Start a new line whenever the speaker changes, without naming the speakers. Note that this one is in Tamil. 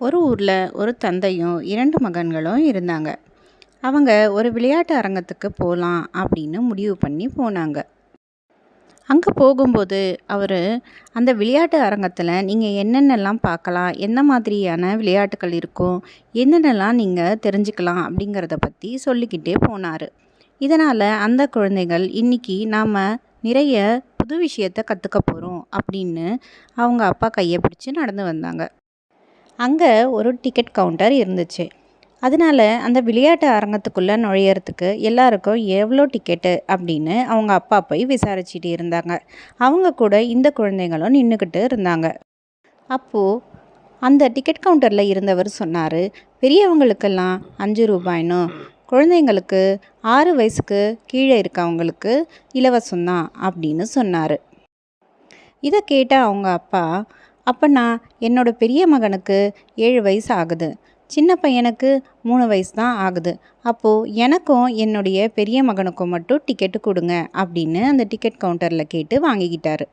ஒரு ஊரில் ஒரு தந்தையும் இரண்டு மகன்களும் இருந்தாங்க. அவங்க ஒரு விளையாட்டு அரங்கத்துக்கு போகலாம் அப்படின்னு முடிவு பண்ணி போனாங்க. அங்கே போகும்போது அவர் அந்த விளையாட்டு அரங்கத்தில் நீங்கள் என்னென்னலாம் பார்க்கலாம் என்ன மாதிரியான விளையாட்டுகள் இருக்கும் என்னென்னலாம் நீங்கள் தெரிஞ்சுக்கலாம் அப்படிங்கிறத பற்றி சொல்லிக்கிட்டே போனார். இதனால் அந்த குழந்தைகள் இன்றைக்கி நாம் நிறைய புது விஷயத்தை கற்றுக்க போகிறோம் அப்படின்னு அவங்க அப்பா கையை பிடிச்சி நடந்து வந்தாங்க. அங்கே ஒரு டிக்கெட் கவுண்டர் இருந்துச்சு. அதனால அந்த விளையாட்டு அரங்கத்துக்குள்ளே நுழையிறதுக்கு எல்லாருக்கும் எவ்வளோ டிக்கெட்டு அப்படின்னு அவங்க அப்பா போய் விசாரிச்சுட்டு இருந்தாங்க. அவங்க கூட இந்த குழந்தைங்களும் நின்றுக்கிட்டு இருந்தாங்க. அப்போது அந்த டிக்கெட் கவுண்டரில் இருந்தவர் சொன்னார் பெரியவங்களுக்கெல்லாம் அஞ்சு ரூபாய்னும் குழந்தைங்களுக்கு ஆறு வயசுக்கு கீழே இருக்கவங்களுக்கு இலவசம்தான் அப்படின்னு சொன்னார். இதை கேட்ட அவங்க அப்பா அப்போ நான் என்னோடய பெரிய மகனுக்கு ஏழு வயசு ஆகுது. சின்ன பையனுக்கு மூணு வயசு தான் ஆகுது. அப்போது எனக்கும் என்னுடைய பெரிய மகனுக்கும் மட்டும் டிக்கெட்டு கொடுங்க அப்படின்னு அந்த டிக்கெட் கவுண்டரில் கேட்டு வாங்கிக்கிட்டாரு.